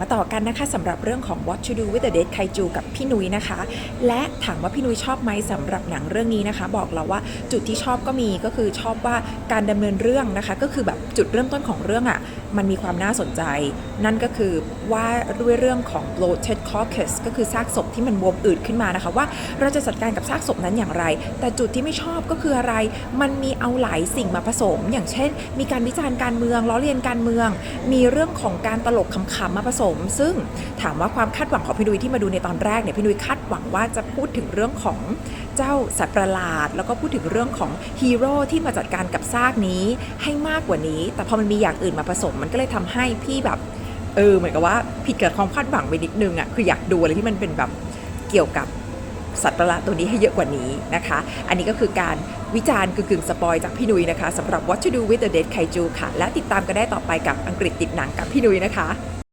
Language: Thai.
มาต่อกันนะคะสำหรับเรื่องของ What to do with the dead kaiju กับพี่นุ้ยนะคะ และถามว่าพี่นุ้ยชอบไหมสำหรับหนังเรื่องนี้นะคะ บอกเราว่าจุดที่ชอบก็มีก็คือชอบว่าการดำเนินเรื่องนะคะ ก็คือแบบจุดเริ่มต้นของเรื่องอะ่ะมันมีความน่าสนใจ นั่นก็คือว่าด้วยเรื่องของ bloated carcass ก็คือซากศพที่มันบวมอืดขึ้นมานะคะ ว่าเราจะจัดการกับซากศพนั้นอย่างไร แต่จุดที่ไม่ชอบก็คืออะไร มันมีเอาหลายสิ่งมาผสม อย่างเช่น มีการวิจารณ์การเมืองล้อเลียนการเมือง มีเรื่องของการตลกขำๆมาผสมซึ่งถามว่าความคาดหวังของพี่นุ้ยที่มาดูในตอนแรกเนี่ยพี่นุ้ยคาดหวังว่าจะพูดถึงเรื่องของเจ้าสัตว์ประหลาด แล้วก็พูดถึงเรื่องของฮีโร่ที่มาจัดการกับซากนี้ให้มากกว่านี้ แต่พอมันมีอย่างอื่นมาผสม มันก็เลยทำให้พี่แบบเออเหมือนกับว่าผิดกับความคาดหวังไปนิดนึงอะ่ะคืออยากดูอะไรที่มันเป็นแบบเกี่ยวกับสัตว์ประหลาดตัวนี้ให้เยอะกว่านี้นะคะ อันนี้ก็คือการวิจารณ์กึ่งๆสปอยจากพี่นุ้ยนะคะสำหรับ What to do with the dead kaiju ค่ะ และติดตามกันได้ต่อไปกับอังกฤษติดหนังกับพี่นุ้ยนะคะ